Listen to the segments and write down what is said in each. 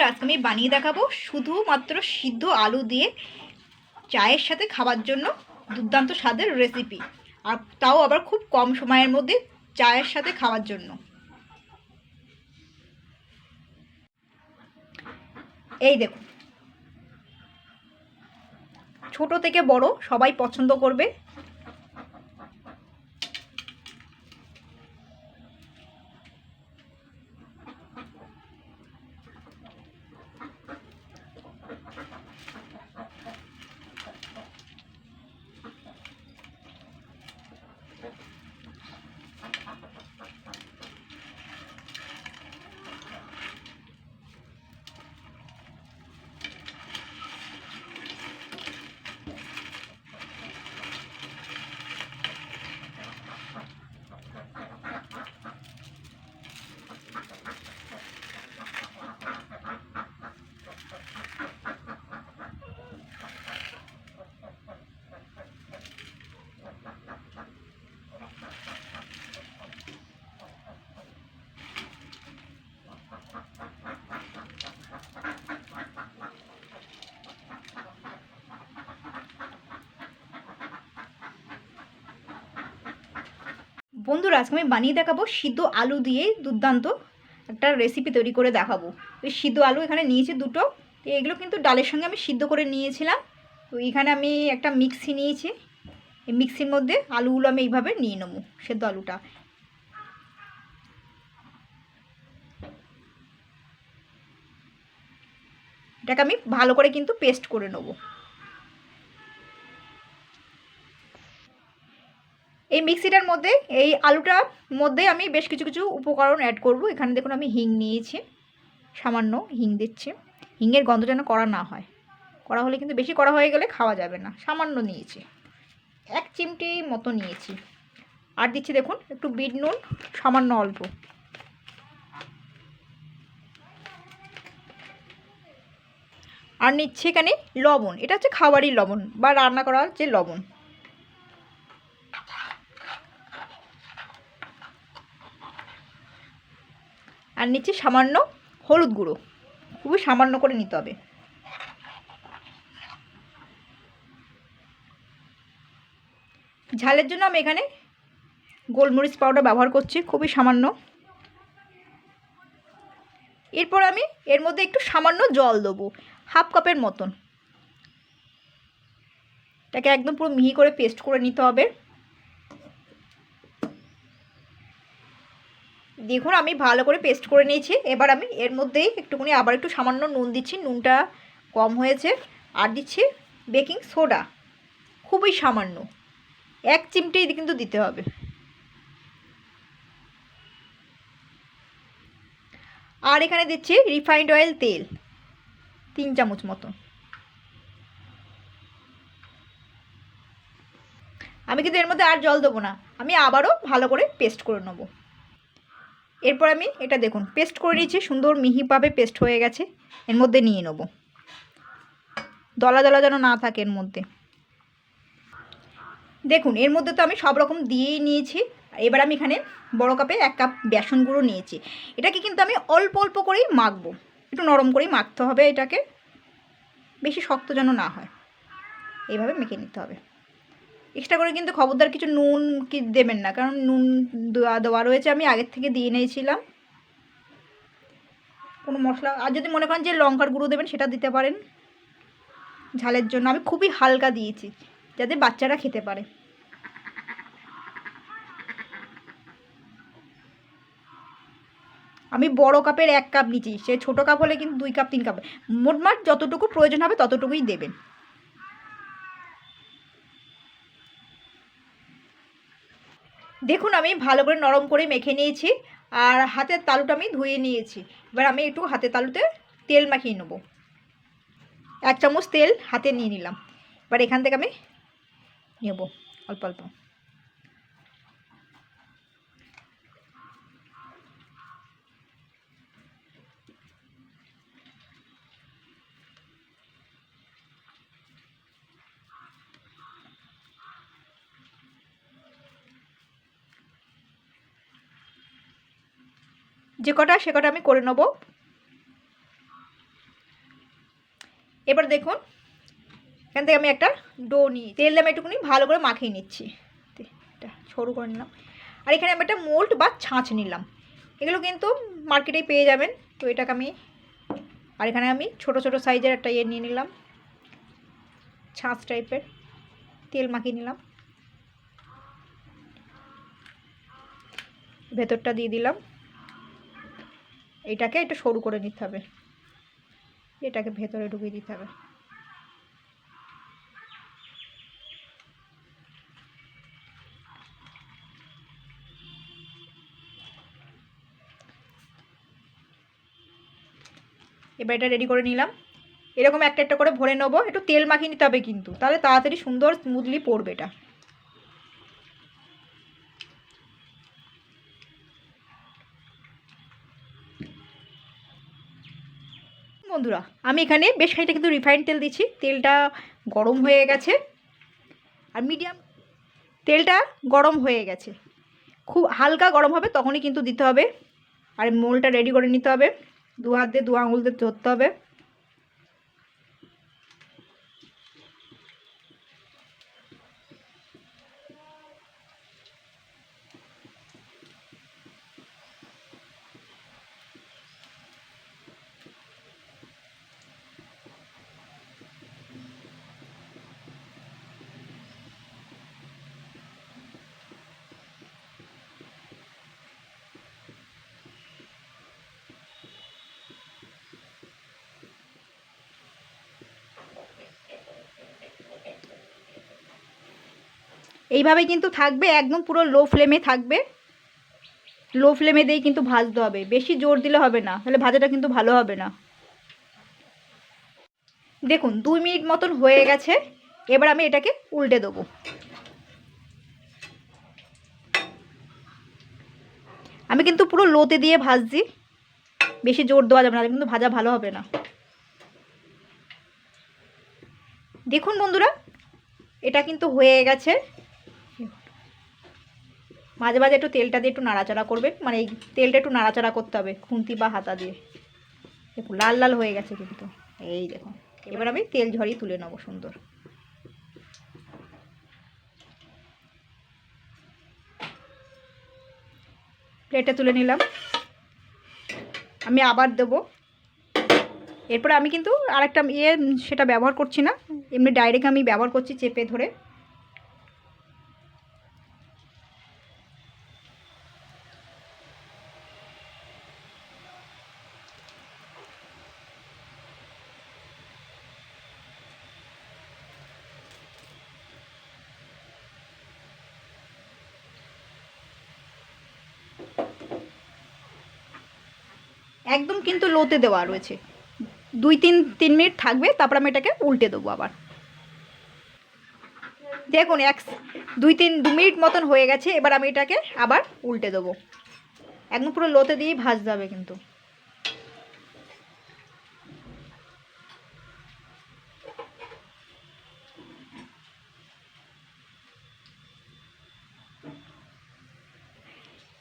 বন্ধুরা, আজকে আমি বানিয়ে দেখাবো শুধুমাত্র সিদ্ধ আলু দিয়ে চায়ের সাথে খাবার জন্য দুর্দান্ত স্বাদের রেসিপি আর তাও আবার খুব কম সময়ের মধ্যে চায়ের সাথে খাওয়ার জন্য। এই দেখুন। ছোট থেকে বড় সবাই পছন্দ করবে। বন্ধুরা, আজকে আমি বানিয়ে দেখাবো সিদ্ধ আলু দিয়ে দুর্দান্ত একটা রেসিপি তৈরি করে দেখাবো। ওই সিদ্ধ আলু এখানে নিয়েছি দুটো। তো এগুলো কিন্তু ডালের সঙ্গে আমি সিদ্ধ করে নিয়েছিলাম। তো এখানে আমি একটা মিক্সি নিয়েছি। এই মিক্সির মধ্যে আলুগুলো আমি এইভাবে নিয়ে নেব, সেদ্ধ আলুটা। এটাকে আমি ভালো করে কিন্তু পেস্ট করে নেব। এই মিক্সিটার মধ্যে, এই আলুটার মধ্যে আমি বেশ কিছু কিছু উপকরণ অ্যাড করব। এখানে দেখুন আমি হিং নিয়েছি। সামান্য হিং দিচ্ছি। হিংয়ের গন্ধ যেন করা না হয়। করা হলে কিন্তু বেশি করা হয়ে গেলে খাওয়া যাবে না। সামান্য নিয়েছি। এক চিমটি মতো নিয়েছি। আর দিচ্ছি দেখুন, একটু বিট নুন, সামান্য অল্প। আর নিচ্ছে এখানে লবণ। এটা হচ্ছে খাবারই লবণ বা রান্না করার যে লবণ। আর নিচ্ছি সামান্য হলুদ গুঁড়ো। খুবই সামান্য করে নিতে হবে। ঝালের জন্য আমি এখানে গোলমরিচ পাউডার ব্যবহার করছি, খুবই সামান্য। এরপর আমি এর মধ্যে একটু সামান্য জল দেবো, হাফ কাপের মতন। এটাকে একদম পুরো মিহি করে পেস্ট করে নিতে হবে। দেখুন, আমি ভালো করে পেস্ট করে নিয়েছি। এবার আমি এর মধ্যেই একটুখানি আবার একটু সামান্য নুন দিচ্ছি। নুনটা কম হয়েছে। আর দিচ্ছি বেকিং সোডা খুবই সামান্য। এক চিমটি কিন্তু দিতে হবে। আর এখানে দিচ্ছি রিফাইন্ড অয়েল তেল। তিন চামচ মতো। আমি কিন্তু এর মধ্যে আর জল দেবো না। আমি আবারও ভালো করে পেস্ট করে নেব। এরপর আমি এটা দেখুন পেস্ট করে নিয়েছি, সুন্দর মিহিভাবে পেস্ট হয়ে গেছে, এর মধ্যে নিয়ে নেব। দলা দলা যেন না থাকে এর মধ্যে। দেখুন, এর মধ্যে তো আমি সব রকম দিয়েই নিয়েছি এবার আমি এখানে বড় কাপে এক কাপ বেসন গুঁড়ো নিয়েছি। এটাকে কিন্তু আমি অল্প অল্প করেই মাখবো, একটু নরম করেই মাখতে হবে এটাকে, বেশি শক্ত যেন না হয়। এইভাবে মেখে নিতে হবে। এক্সট্রা করে কিন্তু খবরদার কিছু নুন কি দেবেন না, কারণ নুন দেওয়া রয়েছে, আমি আগের থেকে দিয়ে নিয়েছিলাম কোনো মশলা, আর যদি মনে করেন যে লঙ্কার গুঁড়ো দেবেন, সেটা দিতে পারেন। ঝালের জন্য, আমি খুবই হালকা দিয়েছি, যাতে বাচ্চারা খেতে পারে। আমি বড় কাপের এক কাপ নিচ্ছি সে ছোটো কাপ হলে কিন্তু দুই কাপ, তিন কাপ, মোটমাট যতটুকু প্রয়োজন হবে ততটুকুই দেবেন। দেখুন, আমি ভালো করে নরম করে মেখে নিয়েছি আর হাতের তালুটা আমি ধুয়ে নিয়েছি। এবার আমি একটু হাতের তালুতে তেল মাখিয়ে নেব। এক চামচ তেল হাতে নিয়ে নিলাম। এবার এখান থেকে আমি নেব, অল্প অল্প। যে কটা, সে কটা আমি করে নেব। এবার দেখুন, এখান থেকে আমি একটা ডো নিই তেল আমি একটুখানি ভালো করে মাখিয়ে নিচ্ছি। এটা সরু করে নিলাম। আর এখানে আমি একটা মোল্ড বা ছাঁচ নিলাম। এগুলো কিন্তু মার্কেটেই পেয়ে যাবেন। তো এটাকে আমি, আর এখানে আমি ছোট ছোট সাইজের একটা ইয়ে নিয়ে নিলাম। ছাঁচ টাইপের, তেল মাখিয়ে নিলাম। ভেতরটা দিয়ে দিলাম। এটাকে একটু সরু করে নিতে হবে। এটাকে ভেতরে ঢুকিয়ে দিতে হবে। এবার এটা রেডি করে নিলাম। এরকম একটা একটা করে ভরে নেব। একটু তেল মাখিয়ে নিতে হবে কিন্তু। তাহলে তাড়াতাড়ি সুন্দর স্মুথলি পড়বে এটা। বন্ধুরা, আমি এখানে বেশ খানিকটা কিন্তু রিফাইন্ড তেল দিচ্ছি। তেলটা গরম হয়ে গেছে। আর মিডিয়াম তেলটা গরম হয়ে গেছে। খুব হালকা গরম হবে, তখনই কিন্তু দিতে হবে। আর মোলটা রেডি করে নিতে হবে। দু হাত দিয়ে দু আঙুল দিয়ে ধরতে হবে। এইভাবে কিন্তু থাকবে, একদম পুরো লো ফ্লেমে থাকবে। লো ফ্লেমে দিয়েই কিন্তু ভাজতে হবে। বেশি জোর দিলে হবে না, তাহলে ভাজাটা কিন্তু ভালো হবে না। দেখুন, দুই মিনিট মতন হয়ে গেছে, এবার আমি এটাকে উল্টে দেবো। আমি কিন্তু পুরো লোতে দিয়ে ভাজছি। বেশি জোর দেওয়া যাবে না কিন্তু ভাজা ভালো হবে না। দেখুন বন্ধুরা, এটা কিন্তু হয়ে গেছে। মাঝে মাঝে একটু তেলটা দিয়ে একটু নাড়াচাড়া করবেন মানে এই তেলটা একটু নাড়াচাড়া করতে হবে খুন্তি বা হাতা দিয়ে। দেখুন, লাল লাল হয়ে গেছে কিন্তু। এই দেখুন, এবার আমি তেল ঝরিয়ে তুলে নেব সুন্দর। প্লেটে তুলে নিলাম। আমি আবার দেবো। এরপরে আমি কিন্তু আরেকটা ইয়ে সেটা ব্যবহার করছি না। এমনি ডাইরেক্ট আমি ব্যবহার করছি চেপে ধরে। একদম কিন্তু লোতে দেওয়া রয়েছে। দুই তিন তিন মিনিট থাকবে, তারপর আমি এটাকে উল্টে দেবো আবার। দেখুন, এক, দুই তিন, দু মিনিট মতন হয়ে গেছে, এবার আমি এটাকে আবার উল্টে দেবো। একদম পুরো লোতে দিয়েই ভাজতে হবে কিন্তু।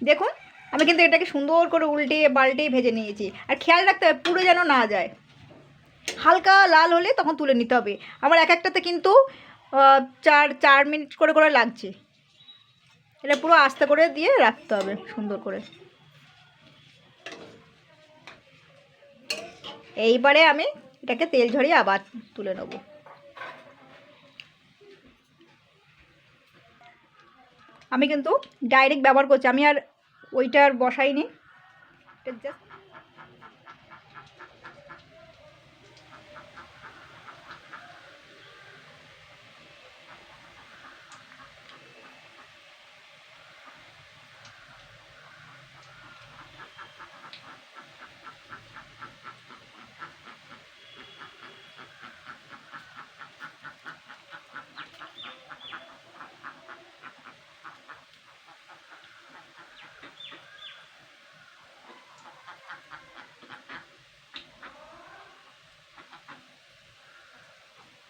দেখুন আমি কিন্তু এটাকে সুন্দর করে উল্টিয়ে পাল্টিয়ে ভেজে নিয়েছি। আর খেয়াল রাখতে হবে, পুরো যেন না যায়। হালকা লাল হলে তখন তুলে নিতে হবে। আমার এক একটাতে কিন্তু চার চার মিনিট করে করে লাগছে। এটা পুরো আস্তে করে দিয়ে রাখতে হবে, সুন্দর করে। এইবারে আমি এটাকে তেল ঝরিয়ে আবার তুলে নেব। আমি কিন্তু ডাইরেক্ট ব্যবহার করছি। আমি আর ওইটা আর বসাইনি। just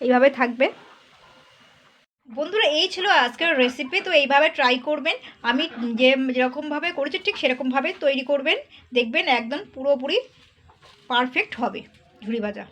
এইভাবে থাকবে। বন্ধুরা, এই ছিল আজকের রেসিপি তো এইভাবে ট্রাই করবেন। আমি যে যেরকমভাবে করেছি, ঠিক সেরকমভাবে তৈরি করবেন। দেখবেন একদম পুরোপুরি পারফেক্ট হবে। ঝুড়ি ভাজা।